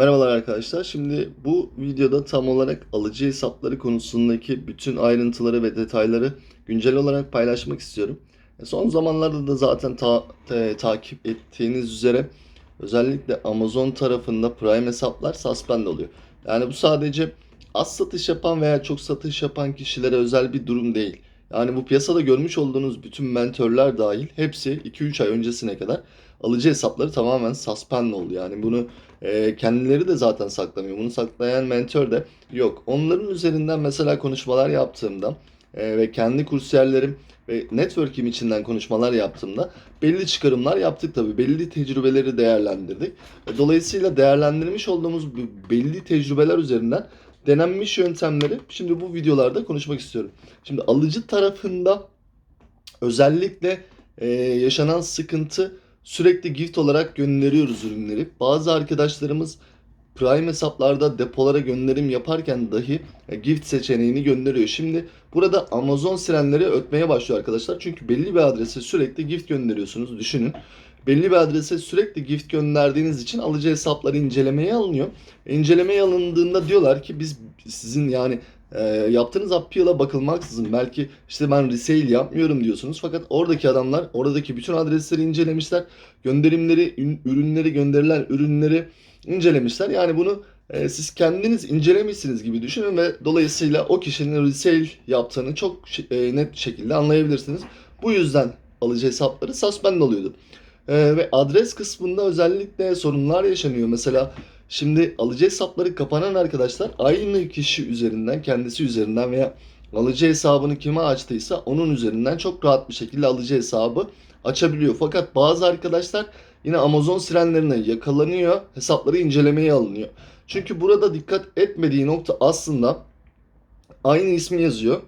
Merhabalar arkadaşlar. Şimdi bu videoda tam olarak alıcı hesapları konusundaki bütün ayrıntıları ve detayları güncel olarak paylaşmak istiyorum. E, Son zamanlarda da zaten ta- te- takip ettiğiniz üzere özellikle Amazon tarafında Prime hesaplar suspend oluyor. Yani bu sadece az satış yapan veya çok satış yapan kişilere özel bir durum değil. Yani bu piyasada görmüş olduğunuz bütün mentörler dahil hepsi 2-3 ay öncesine kadar alıcı hesapları tamamen suspend oldu. Yani bunu e, kendileri de zaten saklamıyor. Bunu saklayan mentör de yok. Onların üzerinden mesela konuşmalar yaptığımda e, ve kendi kursiyerlerim ve network'im içinden konuşmalar yaptığımda belli çıkarımlar yaptık tabii. Belli tecrübeleri değerlendirdik. E, Dolayısıyla değerlendirmiş olduğumuz belli tecrübeler üzerinden denenmiş yöntemleri şimdi bu videolarda konuşmak istiyorum. Şimdi alıcı tarafında özellikle e, yaşanan sıkıntı sürekli gift olarak gönderiyoruz ürünleri. Bazı arkadaşlarımız Prime hesaplarda depolara gönderim yaparken dahi e, gift seçeneğini gönderiyor. Şimdi burada Amazon sirenleri ötmeye başlıyor arkadaşlar. Çünkü belli bir adrese sürekli gift gönderiyorsunuz. Düşünün. Belli bir adrese sürekli gift gönderdiğiniz için alıcı hesapları incelemeye alınıyor. İncelemeye alındığında diyorlar ki biz sizin yani e, yaptığınız appeal'a bakılmaksızın belki işte ben resale yapmıyorum diyorsunuz. Fakat oradaki adamlar oradaki bütün adresleri incelemişler. Gönderimleri, ün- ürünleri gönderilen ürünleri incelemişler. Yani bunu e, siz kendiniz incelemişsiniz gibi düşünün ve dolayısıyla o kişinin resale yaptığını çok e, net şekilde anlayabilirsiniz. Bu yüzden alıcı hesapları suspend oluyordu. E, ve adres kısmında özellikle sorunlar yaşanıyor. Mesela şimdi alıcı hesapları kapanan arkadaşlar aynı kişi üzerinden, kendisi üzerinden veya alıcı hesabını kime açtıysa onun üzerinden çok rahat bir şekilde alıcı hesabı açabiliyor. Fakat bazı arkadaşlar yine Amazon sirenlerine yakalanıyor, hesapları incelemeye alınıyor. Çünkü burada dikkat etmediği nokta aslında aynı ismi yazıyor.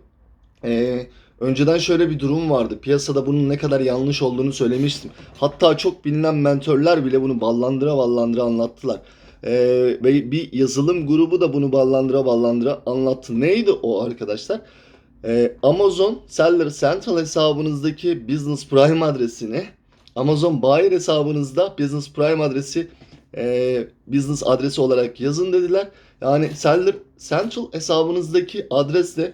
Ee, önceden şöyle bir durum vardı. Piyasada bunun ne kadar yanlış olduğunu söylemiştim. Hatta çok bilinen mentörler bile bunu ballandıra ballandıra anlattılar. Ee, ve bir yazılım grubu da bunu ballandıra ballandıra anlattı. Neydi o arkadaşlar? Ee, Amazon Seller Central hesabınızdaki Business Prime adresini Amazon Buyer hesabınızda Business Prime adresi e, business adresi olarak yazın dediler. Yani Seller Central hesabınızdaki adresle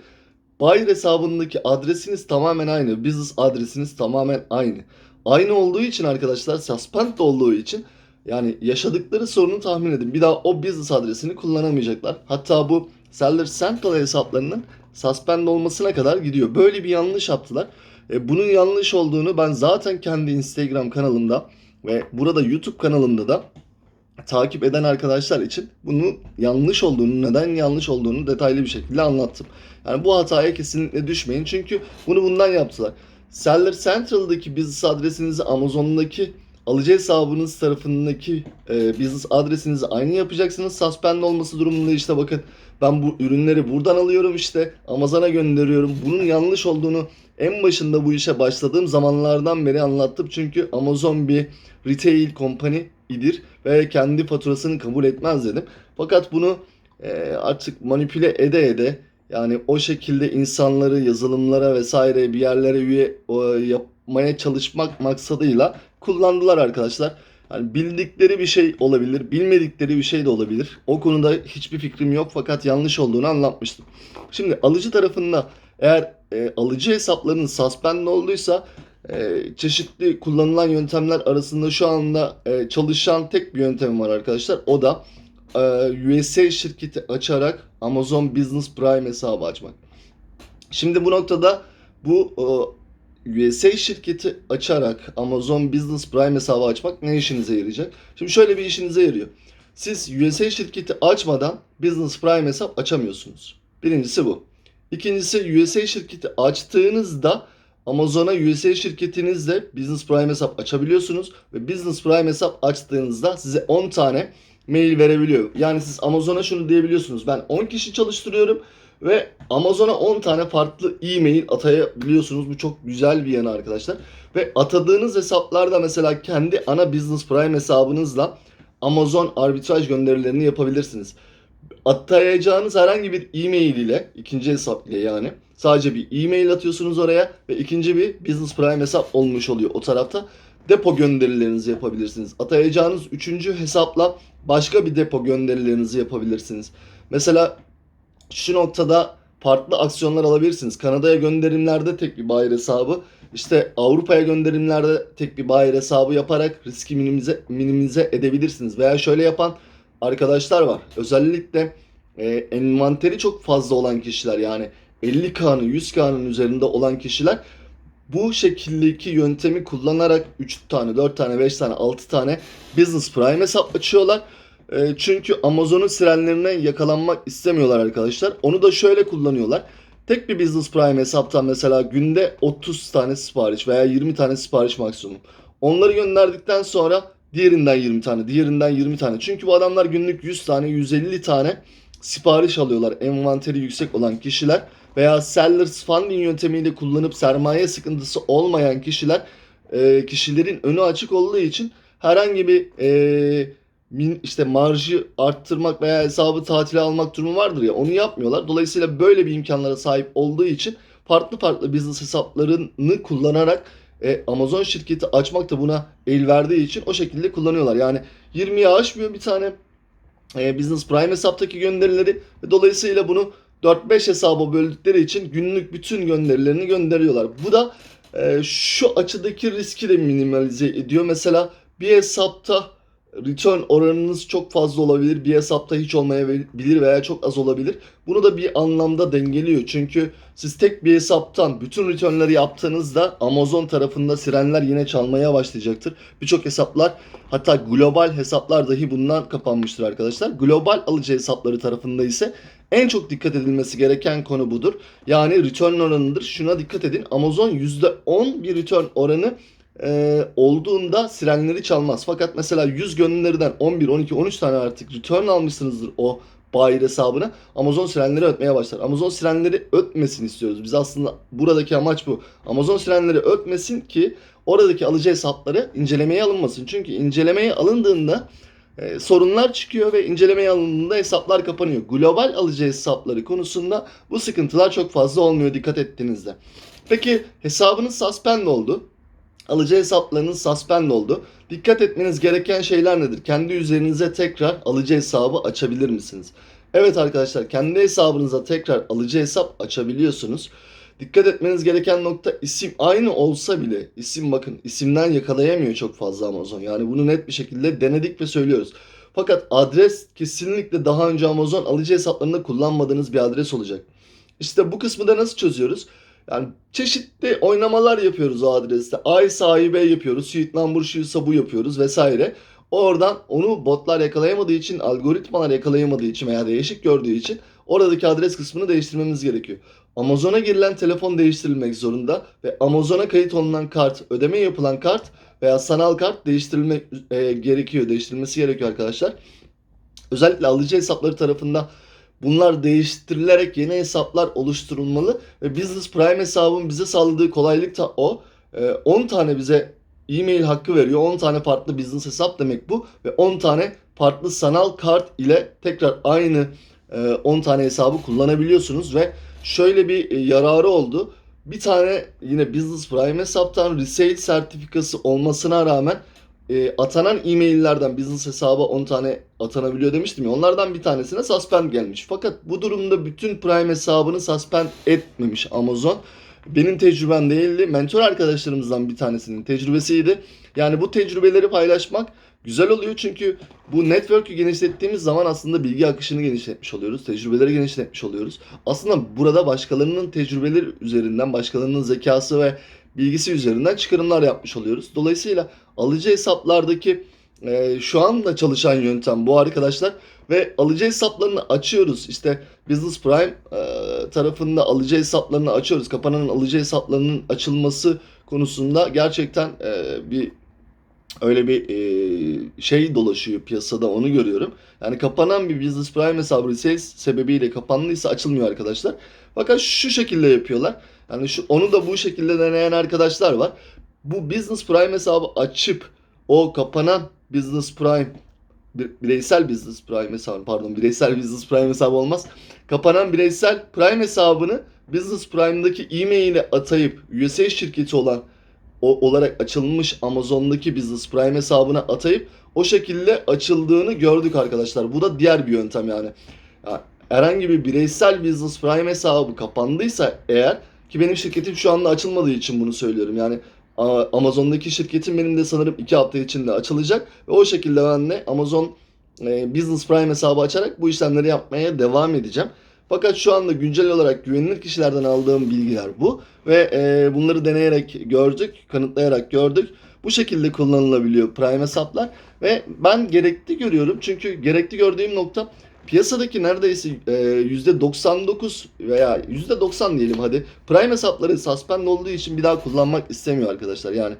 Buyer hesabındaki adresiniz tamamen aynı. Business adresiniz tamamen aynı. Aynı olduğu için arkadaşlar suspend olduğu için yani yaşadıkları sorunu tahmin edin. Bir daha o business adresini kullanamayacaklar. Hatta bu Seller Central hesaplarının suspend olmasına kadar gidiyor. Böyle bir yanlış yaptılar. E, bunun yanlış olduğunu ben zaten kendi Instagram kanalımda ve burada YouTube kanalımda da takip eden arkadaşlar için bunun yanlış olduğunu, neden yanlış olduğunu detaylı bir şekilde anlattım. Yani bu hataya kesinlikle düşmeyin çünkü bunu bundan yaptılar. Seller Central'daki business adresinizi Amazon'daki alıcı hesabınız tarafındaki e, business adresinizi aynı yapacaksınız. Suspend olması durumunda işte bakın ben bu ürünleri buradan alıyorum işte Amazon'a gönderiyorum. Bunun yanlış olduğunu en başında bu işe başladığım zamanlardan beri anlattım. Çünkü Amazon bir retail company idir ve kendi faturasını kabul etmez dedim. Fakat bunu e, artık manipüle ede ede yani o şekilde insanları yazılımlara vesaire bir yerlere üye o, yapmaya çalışmak maksadıyla kullandılar arkadaşlar. Yani bildikleri bir şey olabilir, bilmedikleri bir şey de olabilir. O konuda hiçbir fikrim yok fakat yanlış olduğunu anlatmıştım. Şimdi alıcı tarafında eğer e, alıcı hesaplarının suspend olduysa e, çeşitli kullanılan yöntemler arasında şu anda e, çalışan tek bir yöntem var arkadaşlar. O da e, USA şirketi açarak Amazon Business Prime hesabı açmak. Şimdi bu noktada bu USA şirketi açarak Amazon Business Prime hesabı açmak ne işinize yarayacak? Şimdi şöyle bir işinize yarıyor. Siz USA şirketi açmadan Business Prime hesap açamıyorsunuz. Birincisi bu. İkincisi USA şirketi açtığınızda Amazon'a USA şirketinizle Business Prime hesap açabiliyorsunuz ve Business Prime hesap açtığınızda size 10 tane mail verebiliyor. Yani siz Amazon'a şunu diyebiliyorsunuz. Ben 10 kişi çalıştırıyorum ve Amazon'a 10 tane farklı e-mail atayabiliyorsunuz. Bu çok güzel bir yanı arkadaşlar. Ve atadığınız hesaplarda mesela kendi ana Business Prime hesabınızla Amazon arbitraj gönderilerini yapabilirsiniz. Atayacağınız herhangi bir e-mail ile, ikinci hesap ile yani sadece bir e-mail atıyorsunuz oraya ve ikinci bir Business Prime hesap olmuş oluyor o tarafta. depo gönderilerinizi yapabilirsiniz. Atayacağınız üçüncü hesapla başka bir depo gönderilerinizi yapabilirsiniz. Mesela şu noktada farklı aksiyonlar alabilirsiniz. Kanada'ya gönderimlerde tek bir bayir hesabı, işte Avrupa'ya gönderimlerde tek bir bayir hesabı yaparak riski minimize, minimize edebilirsiniz. Veya şöyle yapan arkadaşlar var. Özellikle e, envanteri çok fazla olan kişiler yani 50K'nın 100K'nın üzerinde olan kişiler bu şekildeki yöntemi kullanarak 3 tane, 4 tane, 5 tane, 6 tane Business Prime hesap açıyorlar. E, çünkü Amazon'un sirenlerine yakalanmak istemiyorlar arkadaşlar. Onu da şöyle kullanıyorlar. Tek bir Business Prime hesaptan mesela günde 30 tane sipariş veya 20 tane sipariş maksimum. Onları gönderdikten sonra diğerinden 20 tane, diğerinden 20 tane. Çünkü bu adamlar günlük 100 tane, 150 tane sipariş alıyorlar. Envanteri yüksek olan kişiler veya sellers funding yöntemiyle kullanıp sermaye sıkıntısı olmayan kişiler e, kişilerin önü açık olduğu için herhangi bir e, min, işte marjı arttırmak veya hesabı tatile almak durumu vardır ya onu yapmıyorlar. Dolayısıyla böyle bir imkanlara sahip olduğu için farklı farklı business hesaplarını kullanarak e, Amazon şirketi açmak da buna el verdiği için o şekilde kullanıyorlar. Yani 20'ye aşmıyor bir tane e, Business Prime hesaptaki gönderileri dolayısıyla bunu 4-5 hesaba böldükleri için günlük bütün gönderilerini gönderiyorlar. Bu da e, şu açıdaki riski de minimalize ediyor. Mesela bir hesapta return oranınız çok fazla olabilir. Bir hesapta hiç olmayabilir veya çok az olabilir. Bunu da bir anlamda dengeliyor. Çünkü siz tek bir hesaptan bütün returnleri yaptığınızda Amazon tarafında sirenler yine çalmaya başlayacaktır. Birçok hesaplar hatta global hesaplar dahi bundan kapanmıştır arkadaşlar. Global alıcı hesapları tarafında ise en çok dikkat edilmesi gereken konu budur. Yani return oranıdır. Şuna dikkat edin. Amazon %10 bir return oranı e, olduğunda sirenleri çalmaz. Fakat mesela 100 gönderiden 11, 12, 13 tane artık return almışsınızdır o buyer hesabına. Amazon sirenleri ötmeye başlar. Amazon sirenleri ötmesin istiyoruz. Biz aslında buradaki amaç bu. Amazon sirenleri ötmesin ki oradaki alıcı hesapları incelemeye alınmasın. Çünkü incelemeye alındığında e, sorunlar çıkıyor ve incelemeye alındığında hesaplar kapanıyor. Global alıcı hesapları konusunda bu sıkıntılar çok fazla olmuyor dikkat ettiğinizde. Peki hesabınız suspend oldu alıcı hesaplarınız suspend oldu. Dikkat etmeniz gereken şeyler nedir? Kendi üzerinize tekrar alıcı hesabı açabilir misiniz? Evet arkadaşlar kendi hesabınıza tekrar alıcı hesap açabiliyorsunuz. Dikkat etmeniz gereken nokta isim aynı olsa bile isim bakın isimden yakalayamıyor çok fazla Amazon. Yani bunu net bir şekilde denedik ve söylüyoruz. Fakat adres kesinlikle daha önce Amazon alıcı hesaplarında kullanmadığınız bir adres olacak. İşte bu kısmı da nasıl çözüyoruz? Yani çeşitli oynamalar yapıyoruz o adreste. Ay sahibi yapıyoruz, suite number şuysa bu yapıyoruz vesaire. Oradan onu botlar yakalayamadığı için, algoritmalar yakalayamadığı için veya değişik gördüğü için oradaki adres kısmını değiştirmemiz gerekiyor. Amazon'a girilen telefon değiştirilmek zorunda ve Amazon'a kayıt olunan kart, ödeme yapılan kart veya sanal kart değiştirilmek e, gerekiyor, değiştirilmesi gerekiyor arkadaşlar. Özellikle alıcı hesapları tarafında Bunlar değiştirilerek yeni hesaplar oluşturulmalı ve Business Prime hesabın bize sağladığı kolaylık da o. 10 ee, tane bize e-mail hakkı veriyor. 10 tane farklı business hesap demek bu ve 10 tane farklı sanal kart ile tekrar aynı 10 e, tane hesabı kullanabiliyorsunuz ve şöyle bir e, yararı oldu. Bir tane yine Business Prime hesaptan resale sertifikası olmasına rağmen e, atanan e-maillerden business hesaba 10 tane atanabiliyor demiştim ya. Onlardan bir tanesine suspend gelmiş. Fakat bu durumda bütün Prime hesabını suspend etmemiş Amazon. Benim tecrübem değildi. Mentor arkadaşlarımızdan bir tanesinin tecrübesiydi. Yani bu tecrübeleri paylaşmak güzel oluyor çünkü bu network'ü genişlettiğimiz zaman aslında bilgi akışını genişletmiş oluyoruz. Tecrübeleri genişletmiş oluyoruz. Aslında burada başkalarının tecrübeleri üzerinden, başkalarının zekası ve bilgisi üzerinden çıkarımlar yapmış oluyoruz. Dolayısıyla alıcı hesaplardaki e, şu anda çalışan yöntem bu arkadaşlar ve alıcı hesaplarını açıyoruz. İşte Business Prime e, tarafında alıcı hesaplarını açıyoruz. Kapanan alıcı hesaplarının açılması konusunda gerçekten e, bir öyle bir e, şey dolaşıyor piyasada onu görüyorum. Yani kapanan bir Business Prime hesabı resale sebebiyle kapandıysa açılmıyor arkadaşlar. Fakat şu şekilde yapıyorlar. Yani şu onu da bu şekilde deneyen arkadaşlar var. Bu Business Prime hesabı açıp o kapanan Business Prime bireysel Business Prime hesabı pardon bireysel Business Prime hesabı olmaz. Kapanan bireysel Prime hesabını Business Prime'daki e-mail'e atayıp USA şirketi olan o, olarak açılmış Amazon'daki Business Prime hesabına atayıp o şekilde açıldığını gördük arkadaşlar. Bu da diğer bir yöntem yani. Ya, herhangi bir bireysel Business Prime hesabı kapandıysa eğer ki benim şirketim şu anda açılmadığı için bunu söylüyorum. Yani Amazon'daki şirketim benim de sanırım 2 hafta içinde açılacak ve o şekilde ben de Amazon e, Business Prime hesabı açarak bu işlemleri yapmaya devam edeceğim. Fakat şu anda güncel olarak güvenilir kişilerden aldığım bilgiler bu ve e, bunları deneyerek gördük, kanıtlayarak gördük. Bu şekilde kullanılabiliyor Prime hesaplar ve ben gerekli görüyorum çünkü gerekli gördüğüm nokta piyasadaki neredeyse e, %99 veya %90 diyelim hadi Prime hesapları suspend olduğu için bir daha kullanmak istemiyor arkadaşlar. Yani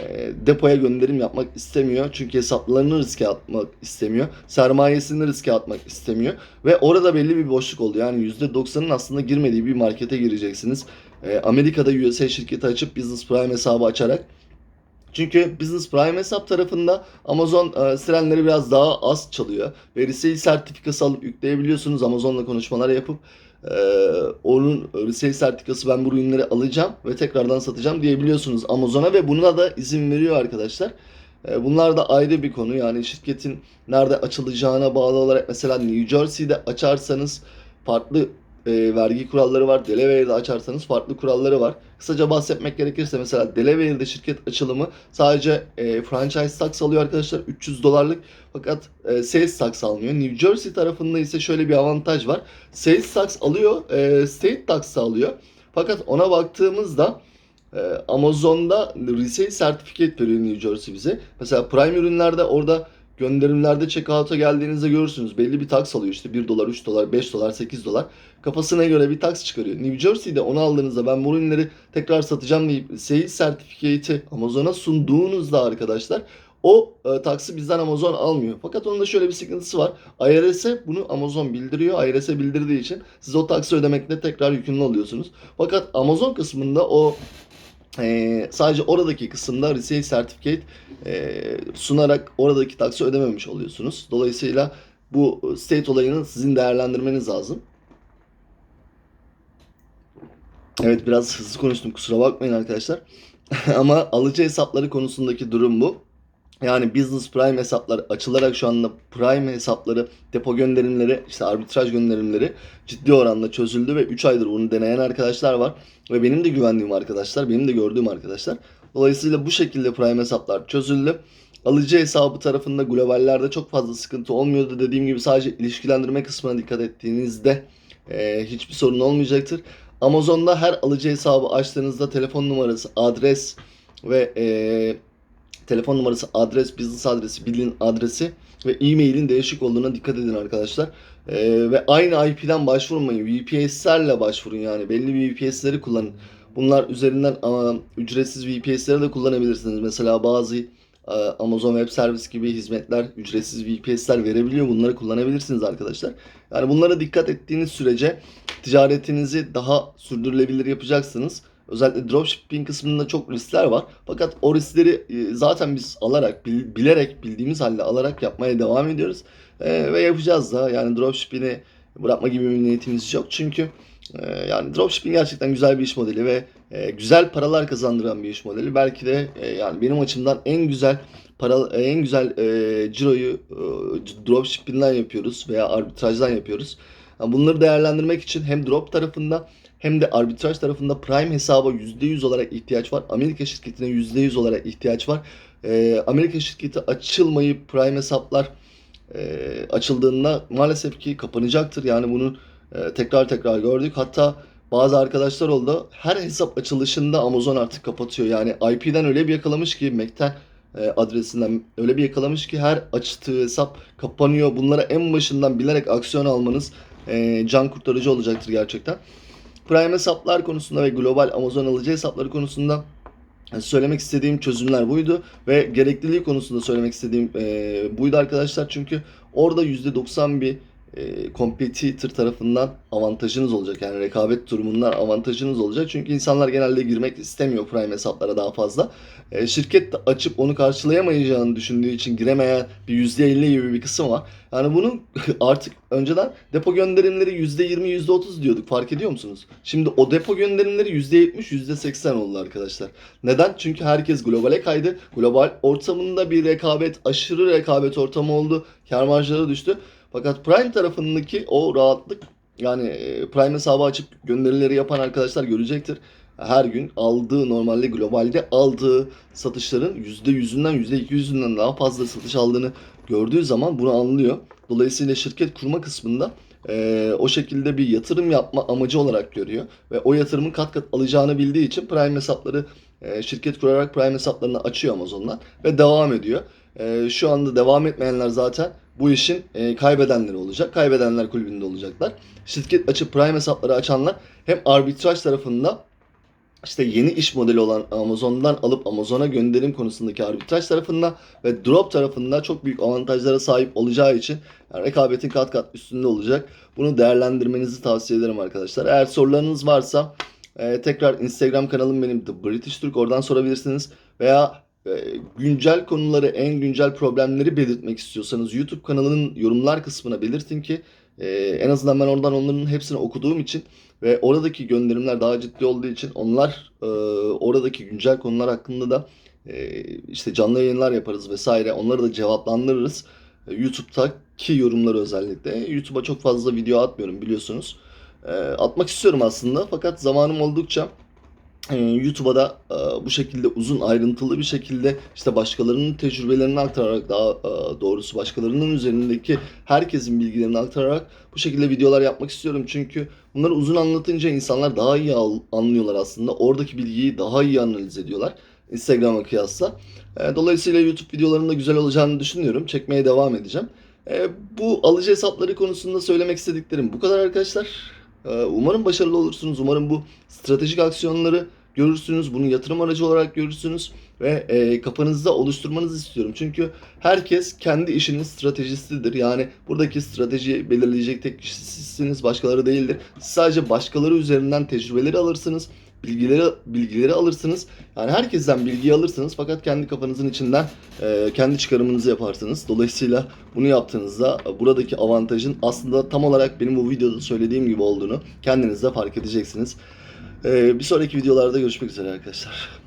e, depoya gönderim yapmak istemiyor. Çünkü hesaplarını riske atmak istemiyor. Sermayesini riske atmak istemiyor. Ve orada belli bir boşluk oldu. Yani %90'ın aslında girmediği bir markete gireceksiniz. E, Amerika'da USA şirketi açıp Business Prime hesabı açarak çünkü Business Prime hesap tarafında Amazon e, sirenleri biraz daha az çalıyor. Ve sertifikası alıp yükleyebiliyorsunuz. Amazon'la konuşmalar yapıp e, onun resale sertifikası ben bu ürünleri alacağım ve tekrardan satacağım diyebiliyorsunuz Amazon'a ve buna da izin veriyor arkadaşlar. E, bunlar da ayrı bir konu. Yani şirketin nerede açılacağına bağlı olarak mesela New Jersey'de açarsanız farklı e, vergi kuralları var. Delaware'de açarsanız farklı kuralları var. Kısaca bahsetmek gerekirse mesela Delaware'de şirket açılımı sadece e, franchise tax alıyor arkadaşlar 300 dolarlık fakat e, sales tax almıyor. New Jersey tarafında ise şöyle bir avantaj var. Sales tax alıyor, e, state tax alıyor. Fakat ona baktığımızda e, Amazon'da resale certificate veriyor New Jersey bize. Mesela Prime ürünlerde orada gönderimlerde checkout'a geldiğinizde görürsünüz. Belli bir tax alıyor işte 1 dolar, 3 dolar, 5 dolar, 8 dolar. Kafasına göre bir tax çıkarıyor. New Jersey'de onu aldığınızda ben bu ürünleri tekrar satacağım deyip sales sertifikatı Amazon'a sunduğunuzda arkadaşlar o e, taksi bizden Amazon almıyor. Fakat onun da şöyle bir sıkıntısı var. IRS'e bunu Amazon bildiriyor. IRS'e bildirdiği için siz o taksi ödemekle tekrar yükümlü oluyorsunuz. Fakat Amazon kısmında o e, sadece oradaki kısımda resale certificate e, sunarak oradaki taksi ödememiş oluyorsunuz. Dolayısıyla bu state olayını sizin değerlendirmeniz lazım. Evet biraz hızlı konuştum kusura bakmayın arkadaşlar. Ama alıcı hesapları konusundaki durum bu. Yani Business Prime hesaplar açılarak şu anda Prime hesapları, depo gönderimleri, işte arbitraj gönderimleri ciddi oranda çözüldü ve 3 aydır bunu deneyen arkadaşlar var. Ve benim de güvendiğim arkadaşlar, benim de gördüğüm arkadaşlar. Dolayısıyla bu şekilde Prime hesaplar çözüldü. Alıcı hesabı tarafında globallerde çok fazla sıkıntı olmuyordu. Dediğim gibi sadece ilişkilendirme kısmına dikkat ettiğinizde e, hiçbir sorun olmayacaktır. Amazon'da her alıcı hesabı açtığınızda telefon numarası, adres ve e, telefon numarası, adres, business adresi, bilin adresi ve e-mailin değişik olduğuna dikkat edin arkadaşlar. E, ve aynı IP'den başvurmayın. VPS'lerle başvurun yani. Belli VPS'leri kullanın. Bunlar üzerinden ama, ücretsiz VPS'leri de kullanabilirsiniz. Mesela bazı e, Amazon Web Service gibi hizmetler ücretsiz VPS'ler verebiliyor. Bunları kullanabilirsiniz arkadaşlar. Yani bunlara dikkat ettiğiniz sürece ticaretinizi daha sürdürülebilir yapacaksınız. Özellikle dropshipping kısmında çok riskler var. Fakat o riskleri e, zaten biz alarak, bil- bilerek, bildiğimiz halde alarak yapmaya devam ediyoruz. E, ve yapacağız da. Yani dropshipping'i bırakma gibi bir niyetimiz yok. Çünkü e, yani dropshipping gerçekten güzel bir iş modeli ve e, güzel paralar kazandıran bir iş modeli. Belki de e, yani benim açımdan en güzel para en güzel e, ciroyu e, dropshipping'den yapıyoruz veya arbitrajdan yapıyoruz. Yani bunları değerlendirmek için hem drop tarafında hem de arbitraj tarafında Prime hesaba %100 olarak ihtiyaç var. Amerika şirketine %100 olarak ihtiyaç var. Ee, Amerika şirketi açılmayıp Prime hesaplar e, açıldığında maalesef ki kapanacaktır. Yani bunu e, tekrar tekrar gördük. Hatta bazı arkadaşlar oldu. Her hesap açılışında Amazon artık kapatıyor. Yani IP'den öyle bir yakalamış ki MAC'ten e, adresinden öyle bir yakalamış ki her açtığı hesap kapanıyor. Bunlara en başından bilerek aksiyon almanız e, can kurtarıcı olacaktır gerçekten. Prime hesaplar konusunda ve global Amazon alıcı hesapları konusunda söylemek istediğim çözümler buydu ve gerekliliği konusunda söylemek istediğim e, buydu arkadaşlar. Çünkü orada %90 bir e, competitor tarafından avantajınız olacak. Yani rekabet durumundan avantajınız olacak. Çünkü insanlar genelde girmek istemiyor Prime hesaplara daha fazla. E, şirket açıp onu karşılayamayacağını düşündüğü için giremeyen bir %50 gibi bir kısım var. Yani bunu artık önceden depo gönderimleri %20, %30 diyorduk. Fark ediyor musunuz? Şimdi o depo gönderimleri %70, %80 oldu arkadaşlar. Neden? Çünkü herkes globale kaydı. Global ortamında bir rekabet, aşırı rekabet ortamı oldu. Kar marjları düştü. Fakat Prime tarafındaki o rahatlık yani e, Prime hesabı açıp gönderileri yapan arkadaşlar görecektir. Her gün aldığı normalde globalde aldığı satışların %100'ünden %200'ünden daha fazla satış aldığını gördüğü zaman bunu anlıyor. Dolayısıyla şirket kurma kısmında e, o şekilde bir yatırım yapma amacı olarak görüyor. Ve o yatırımın kat kat alacağını bildiği için Prime hesapları e, şirket kurarak Prime hesaplarını açıyor Amazon'dan ve devam ediyor. E, şu anda devam etmeyenler zaten bu işin e, kaybedenleri olacak. Kaybedenler kulübünde olacaklar. Şirket açıp Prime hesapları açanlar hem arbitraj tarafında işte yeni iş modeli olan Amazon'dan alıp Amazon'a gönderim konusundaki arbitraj tarafında ve drop tarafında çok büyük avantajlara sahip olacağı için yani rekabetin kat kat üstünde olacak. Bunu değerlendirmenizi tavsiye ederim arkadaşlar. Eğer sorularınız varsa e, tekrar Instagram kanalım benim The British Turk oradan sorabilirsiniz veya güncel konuları, en güncel problemleri belirtmek istiyorsanız YouTube kanalının yorumlar kısmına belirtin ki e, en azından ben oradan onların hepsini okuduğum için ve oradaki gönderimler daha ciddi olduğu için onlar e, oradaki güncel konular hakkında da e, işte canlı yayınlar yaparız vesaire. Onları da cevaplandırırız. E, YouTube'daki yorumları özellikle. YouTube'a çok fazla video atmıyorum biliyorsunuz. Atmak istiyorum aslında fakat zamanım oldukça e, YouTube'a da e, bu şekilde uzun ayrıntılı bir şekilde işte başkalarının tecrübelerini aktararak daha e, doğrusu başkalarının üzerindeki herkesin bilgilerini aktararak bu şekilde videolar yapmak istiyorum. Çünkü bunları uzun anlatınca insanlar daha iyi anlıyorlar aslında. Oradaki bilgiyi daha iyi analiz ediyorlar Instagram'a kıyasla. E, dolayısıyla YouTube videolarının da güzel olacağını düşünüyorum. Çekmeye devam edeceğim. Bu alıcı hesapları konusunda söylemek istediklerim bu kadar arkadaşlar. Ee, Umarım başarılı olursunuz. Umarım bu stratejik aksiyonları görürsünüz. Bunu yatırım aracı olarak görürsünüz. Ve e, kafanızda oluşturmanızı istiyorum. Çünkü herkes kendi işinin stratejisidir. Yani buradaki stratejiyi belirleyecek tek kişi. Başkaları değildir. Sadece başkaları üzerinden tecrübeleri alırsınız. Bilgileri, bilgileri alırsınız. Yani herkesten bilgiyi alırsınız. Fakat kendi kafanızın içinden e, kendi çıkarımınızı yaparsınız. Dolayısıyla bunu yaptığınızda buradaki avantajın aslında tam olarak benim bu videoda söylediğim gibi olduğunu kendiniz de fark edeceksiniz. E, bir sonraki videolarda görüşmek üzere arkadaşlar.